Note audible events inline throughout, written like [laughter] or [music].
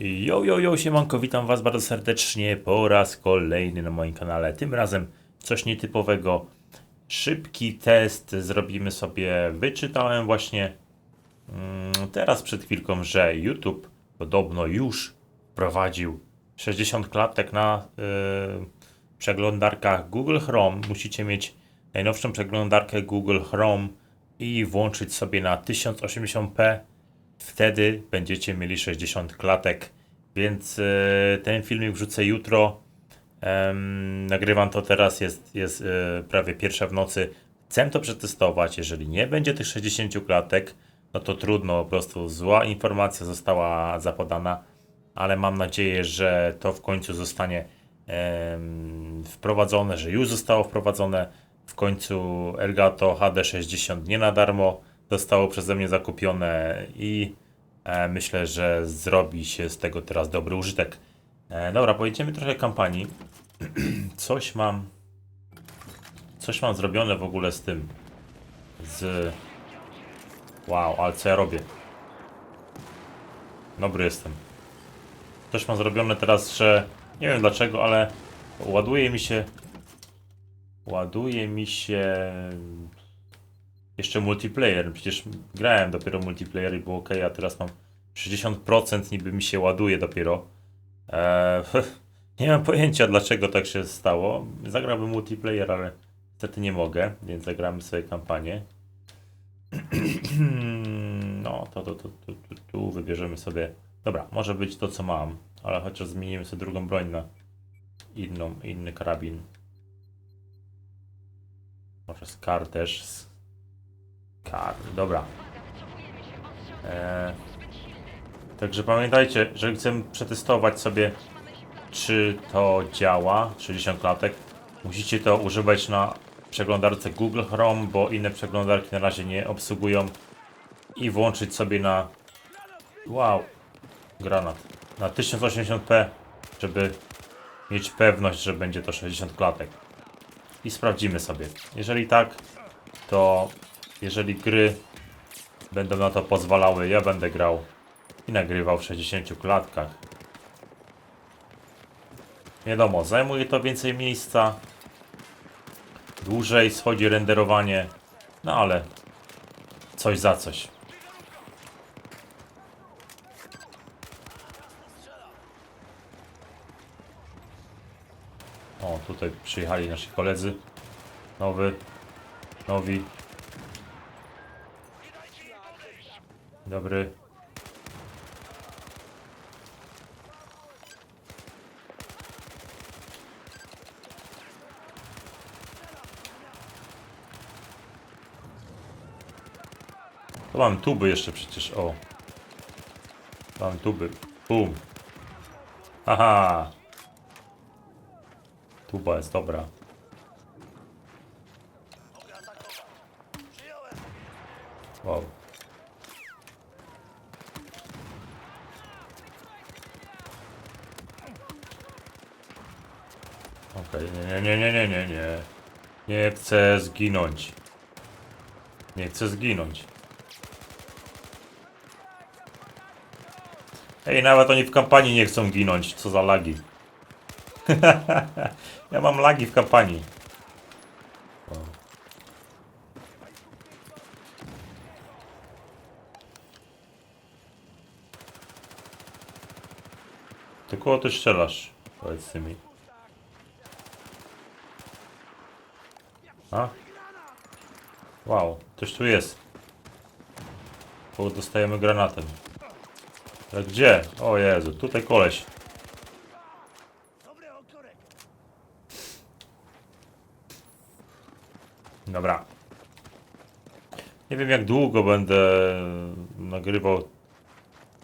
Yo, yo, yo, siemanko, witam was bardzo serdecznie po raz kolejny na moim kanale. Tym razem coś nietypowego. Szybki test zrobimy sobie. Wyczytałem właśnie mm, teraz przed chwilką, że YouTube podobno już wprowadził 60 klatek na y, przeglądarkach Google Chrome. Musicie mieć najnowszą przeglądarkę Google Chrome i włączyć sobie na 1080p wtedy będziecie mieli 60 klatek. Więc e, ten filmik wrzucę jutro. Nagrywam to teraz, jest, jest e, prawie pierwsza w nocy. Chcę to przetestować. Jeżeli nie będzie tych 60 klatek, no to trudno, po prostu zła informacja została zapodana, ale mam nadzieję, że to w końcu zostanie wprowadzone, że już zostało wprowadzone. W końcu Elgato HD60 nie na darmo zostało przeze mnie zakupione i e, myślę, że zrobi się z tego teraz dobry użytek. E, dobra, pojedziemy trochę kampanii. [clears throat] coś mam. Coś mam zrobione w ogóle z tym. Z. Wow, ale co ja robię? Dobry jestem. Coś mam zrobione teraz, że. Nie wiem dlaczego, ale ładuje mi się. Ładuje mi się jeszcze multiplayer. Przecież grałem dopiero multiplayer i było ok, a teraz mam 60% niby mi się ładuje dopiero. Eee, [laughs] nie mam pojęcia dlaczego tak się stało. Zagrałbym multiplayer, ale niestety nie mogę, więc zagramy sobie kampanię. [clears throat] No, to, to, to, to, to tu wybierzemy sobie. Dobra, może być to co mam, ale chociaż zmienimy sobie drugą broń na inną, inny karabin. Może Scar też. Scar, dobra. Eee, także pamiętajcie, że chcę przetestować sobie, czy to działa. 60 klatek. Musicie to używać na przeglądarce Google Chrome, bo inne przeglądarki na razie nie obsługują. I włączyć sobie na. Wow, granat. Na 1080p, żeby mieć pewność, że będzie to 60 klatek. I sprawdzimy sobie. Jeżeli tak, to jeżeli gry będą na to pozwalały, ja będę grał i nagrywał w 60 klatkach. Wiadomo, zajmuje to więcej miejsca, dłużej schodzi renderowanie, no ale coś za coś. O, tutaj przyjechali nasi koledzy. Nowy, nowi. Dobry. To mam tuby jeszcze przecież, o. Mam tuby. Bum. Haha. Tuba jest dobra. Wow. Okej, nie, nie, nie, nie, nie, nie. Nie chcę zginąć. Nie chcę zginąć. Ej, nawet oni w kampanii nie chcą ginąć. Co za lagi. [laughs] ja mam lagi w kampanii. O. Ty koło ty strzelasz? Powiedzcie mi. A? Wow, coś tu jest. Bo dostajemy granatem. Ale gdzie? O Jezu, tutaj koleś. Dobra. Nie wiem jak długo będę nagrywał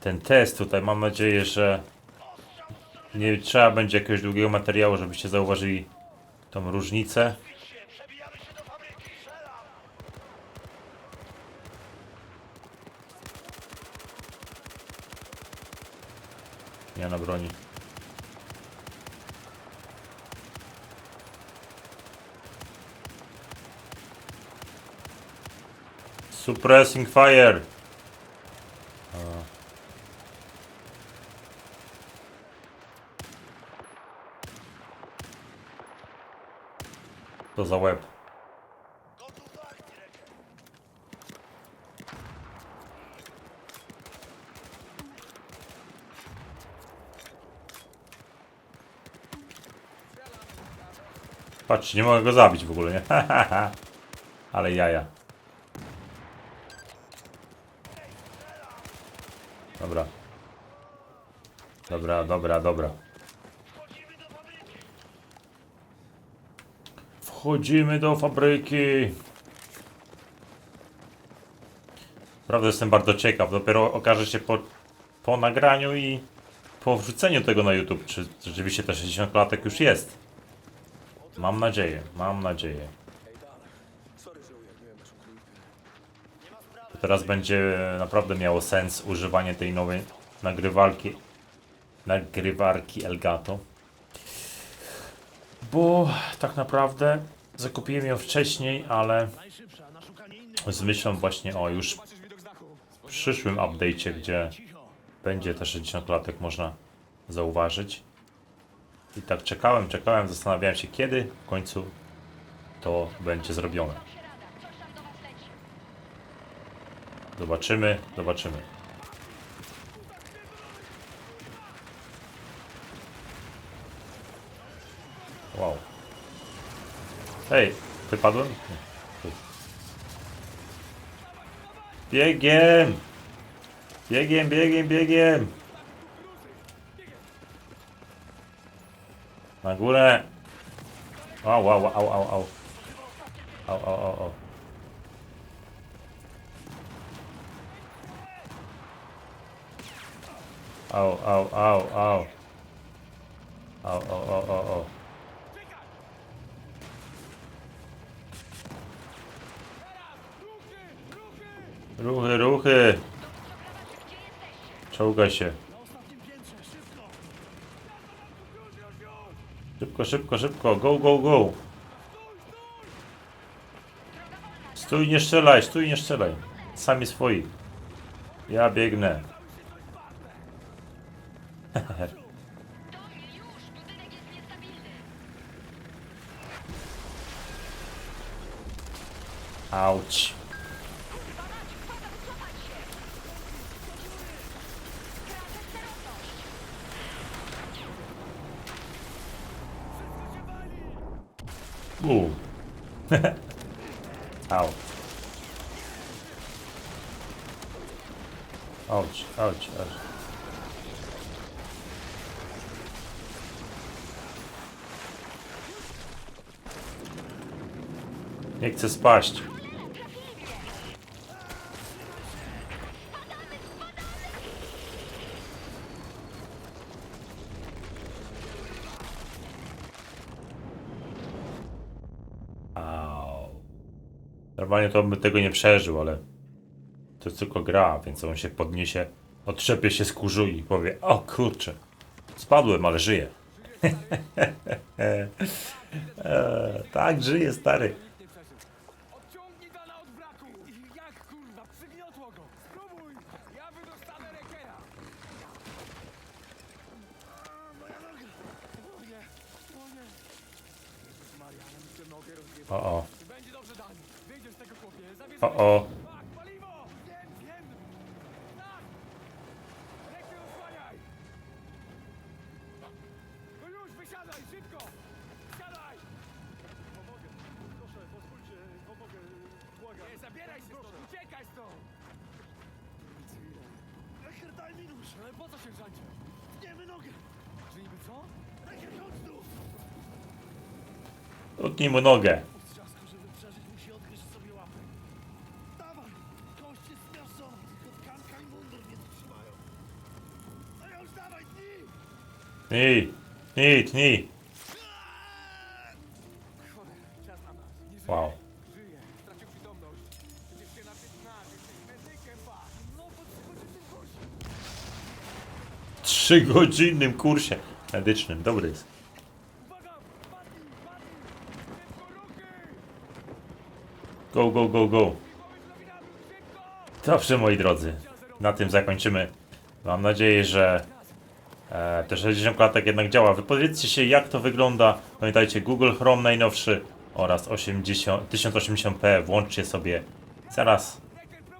ten test tutaj. Mam nadzieję, że nie trzeba będzie jakiegoś długiego materiału, żebyście zauważyli tą różnicę. Nie na broni. Suppressing fire. To za łeb. Patrz, nie mogę go zabić w ogóle, nie? [laughs] Ale jaja. Dobra. Dobra, dobra, dobra. Wchodzimy do fabryki. Naprawdę jestem bardzo ciekaw. Dopiero okaże się po, po nagraniu i po wrzuceniu tego na YouTube, czy rzeczywiście te 60 klatek już jest. Mam nadzieję, mam nadzieję. Teraz będzie naprawdę miało sens używanie tej nowej nagrywalki, nagrywarki Elgato. Bo tak naprawdę zakupiłem ją wcześniej, ale z myślą właśnie o już przyszłym update'cie, gdzie będzie te 60 klatek można zauważyć. I tak czekałem, czekałem, zastanawiałem się kiedy w końcu to będzie zrobione. Zobaczymy, zobaczymy. Wow. Hej, wypadłem? Biegiem! Biegiem, biegiem, biegiem! Na górę! Au, au, au, au, au. Au, au, au, au. Au, au, au, au. Au, au, au, au, au. Ruchy, ruchy! Czołgaj się. Szybko, szybko, szybko. Go, go, go. Stój, nie strzelaj, stój, nie strzelaj. Sami swoi. Ja biegnę. [laughs] Auć. U. [laughs] Au. Auć, auć, auć. Nie chcę spaść. Normalnie to bym tego nie przeżył, ale to jest tylko gra, więc on się podniesie, otrzepie się z kurzu i powie, o kurczę, spadłem, ale żyję. [laughs] e, tak, żyję, stary. Odciągnij gala od braku! Jak kurwa, przygniotło go! Spróbuj! Ja wydostanę rekera! A, Moja noga! O nie, o nie! Jezus Maria, ale mi tę nogę rozjebał. O, o, Będzie dobrze, Dani. Wyjdziesz z tego chłopie. Zabierz o, o. Zabieraj się stąd! Uciekaj stąd! Rekier, daj mi nóż! Ale po co, sierżancie? Tniemy nogę! Że niby co? Rekier, chodź tu! Nogę. Medykiem, pa! No, po trzygodzinnym kursie. Medycznym, dobry jest. Go, go, go, go. Dobrze, moi drodzy, na tym zakończymy. Mam nadzieję, że e, te 60 klatek jednak działa. Wypowiedzcie się, jak to wygląda. Pamiętajcie, Google Chrome najnowszy, oraz 80, 1080p włączcie sobie zaraz.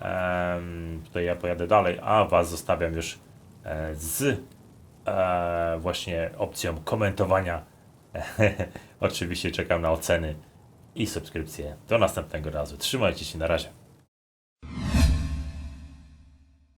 Em, tutaj ja pojadę dalej, a was zostawiam już e, z e, właśnie opcją komentowania. [laughs] Oczywiście czekam na oceny i subskrypcje. Do następnego razu. Trzymajcie się na razie